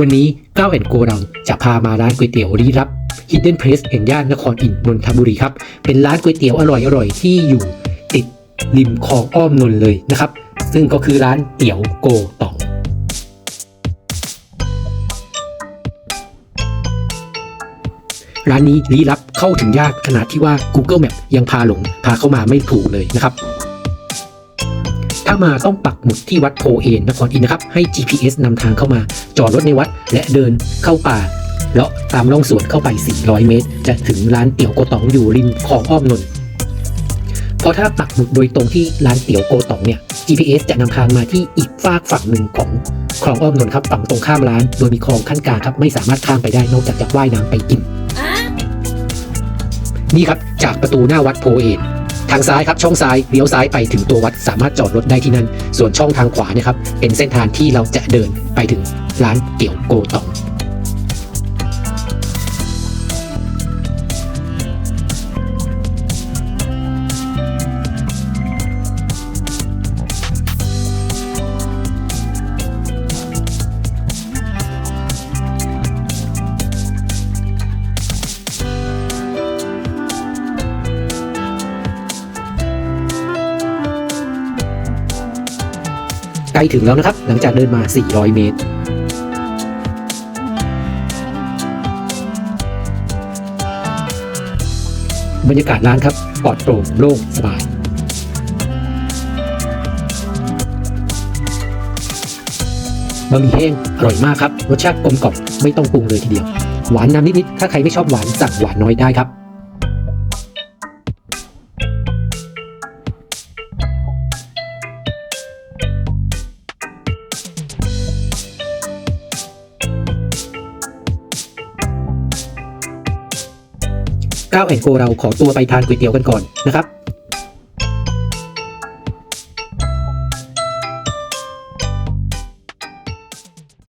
วันนี้ก้าวแอนโกเราจะพามาร้านก๋วยเตี๋ยวลี้ลับ Hidden Place แห่งย่านนครอินทร์นนทบุรีครับ เป็นร้านก๋วยเตี๋ยวอร่อยๆที่อยู่ติดริมคลองอ้อมนนเลยนะครับ ซึ่งก็คือร้านเตี๋ยวโกตองร้านนี้ลี้ลับเข้าถึงยากขนาดที่ว่า Google Map ยังพาหลงพาเข้ามาไม่ถูกเลยนะครับ ถ้ามาต้องปักหมุดที่วัดโพเอนนครอินทร์นะครับ ให้ GPS นำทางเข้ามา จอดรถในวัด และเดินเข้าป่าเลาะตามร่องสวนเข้าไป 400 เมตร จะถึงร้านเตี๋ยวโกตองอยู่ริมคลองอ้อมนนท์เพราะถ้าปักหมุดโดยตรงที่ร้านเตี๋ยวโกตองเนี่ย GPS จะนำทางมาที่อีกฝากฝั่งหนึ่งของคลองอ้อมนนท์ครับฝั่งตรงข้ามร้าน โดยมีคลองขั้นกลางครับไม่สามารถข้ามไปได้นอกจากจะว่ายน้ำไปกิน นี่ครับจากประตูหน้าวัดโพเอน ทางซ้ายครับช่องซ้ายเลี้ยวซ้ายไปถึงตัววัดสามารถจอดรถได้ที่นั่น ส่วนช่องทางขวาเนี่ยครับเป็นเส้นทางที่เราจะเดินไปถึงร้านเกี่ยวโกตอง ใกล้ถึงแล้วนะครับ หลังจากเดินมา 400 เมตรบรรยากาศร้านครับปลอดโปร่งโล่งสบาย บะหมี่แห้งอร่อยมากครับ รสชาติกลมกล่อมไม่ต้องปรุงเลยทีเดียว หวานน้ำนิดๆถ้าใครไม่ชอบหวานสั่งหวานน้อยได้ครับ ก้าวแอนโกเราขอตัวไปทานก๋วยเตี๋ยวกันก่อนนะครับ